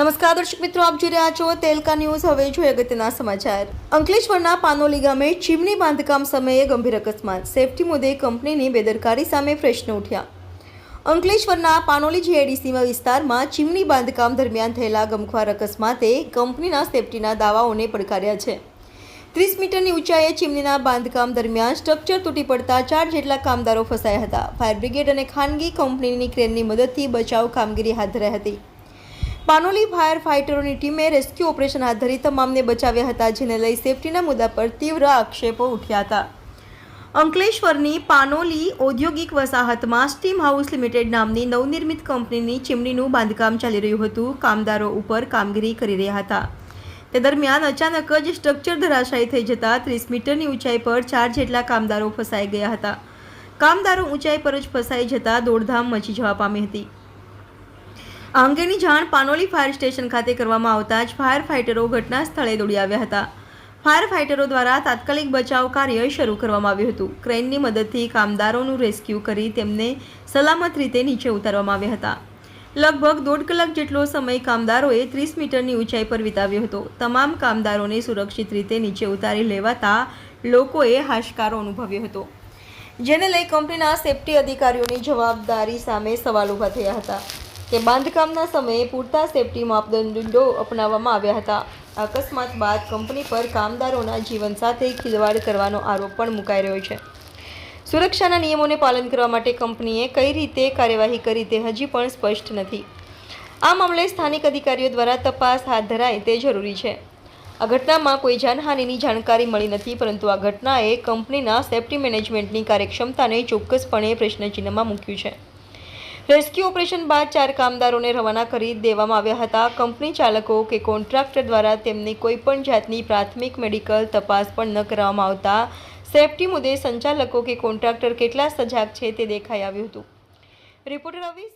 નમસ્કાર, દર્શક મિત્રો, આપ જોઈ રહ્યા છો તેલકા ન્યૂઝ. હવે જોઈએ અગત્યના સમાચાર. અંકલેશ્વરના પાનોલી ગામે ચીમની બાંધકામ સમયે ગંભીર અકસ્માત. સેફટી મુદ્દે કંપનીની બેદરકારી સામે પ્રશ્ન ઉઠ્યા. અંકલેશ્વરના પાનોલી જીઆઈડીસીમાં વિસ્તારમાં ચીમની બાંધકામ દરમિયાન થયેલા ગમખ્વાર અકસ્માતે કંપનીના સેફટીના દાવાઓને પડકાર્યા છે. ત્રીસ મીટરની ઊંચાઈએ ચીમનીના બાંધકામ દરમિયાન સ્ટ્રક્ચર તૂટી પડતા ચાર જેટલા કામદારો ફસાયા હતા. ફાયર બ્રિગેડ અને ખાનગી કંપનીની ક્રેનની મદદથી બચાવ કામગીરી હાથ ધરાઈ હતી. પાનોલી ફાયર ફાઇટરોની ટીમે રેસ્ક્યુ ઓપરેશન હાથ ધરી તમામને બચાવ્યા હતા, જેને લઈ સેફટીના મુદ્દા પર તીવ્ર આક્ષેપો ઉઠ્યા હતા. અંકલેશ્વરની પાનોલી ઔદ્યોગિક વસાહતમાં સ્ટીમ હાઉસ લિમિટેડ નામની નવનિર્મિત કંપનીની ચીમનીનું બાંધકામ ચાલી રહ્યું હતું. કામદારો ઉપર કામગીરી કરી રહ્યા હતા. તે દરમિયાન અચાનક જ સ્ટ્રક્ચર ધરાશાયી થઈ જતા ત્રીસ મીટરની ઊંચાઈ પર ચાર જેટલા કામદારો ફસાઈ ગયા હતા. કામદારો ઊંચાઈ પર જ ફસાઈ જતા દોડધામ મચી જવા પામી હતી. આ અંગેની જાણ પાનોલી ફાયર સ્ટેશન ખાતે કરવામાં આવતા જ ફાયર ફાઇટરો ઘટના સ્થળે દોડી આવ્યા હતા. ફાયર ફાઇટરો દ્વારા તાત્કાલિક બચાવ કાર્ય શરૂ કરવામાં આવ્યું હતું. ક્રેનની મદદથી કામદારોનું રેસ્ક્યુ કરી તેમને સલામત રીતે નીચે ઉતારવામાં આવ્યા હતા. લગભગ દોઢ કલાક જેટલો સમય કામદારોએ ત્રીસ મીટરની ઊંચાઈ પર વિતાવ્યો હતો. તમામ કામદારોને સુરક્ષિત રીતે નીચે ઉતારી લેવાતા લોકોએ હાશકારો અનુભવ્યો હતો. જેને લઈ કંપનીના સેફટી અધિકારીઓની જવાબદારી સામે સવાલ ઊભા થયા હતા. કે બાંધકામના સમયે પૂરતા સેફટી માપદંડો અપનાવવામાં આવ્યા હતા. અકસ્માત બાદ કંપની પર કામદારોના જીવન સાથે ખિલવાડ કરવાનો આરોપ પણ મુકાઈ રહ્યો છે. સુરક્ષાના નિયમોને પાલન કરવા માટે કંપનીએ કઈ રીતે કાર્યવાહી કરી તે હજી પણ સ્પષ્ટ નથી. આ મામલે સ્થાનિક અધિકારીઓ દ્વારા તપાસ હાથ ધરાય તે જરૂરી છે. આ ઘટનામાં કોઈ જાનહાનિની જાણકારી મળી નથી, પરંતુ આ ઘટનાએ કંપનીના સેફ્ટી મેનેજમેન્ટની કાર્યક્ષમતાને ચોક્કસપણે પ્રશ્નચિહ્નમાં મૂક્યું છે. રેસ્ક્યુ ઓપરેશન બાદ ચાર કામદારોને રવાના કરી દેવામાં આવ્યા હતા. કંપની ચાલકો કે કોન્ટ્રાક્ટર દ્વારા તેમની કોઈપણ જાતની પ્રાથમિક મેડિકલ તપાસ પણ ન કરવામાં આવતા. સેફટી મુદ્દે સંચાલકો કે કોન્ટ્રાક્ટર કેટલા સજાગ છે તે દેખાઈ આવ્યું હતું. રિપોર્ટર રવિ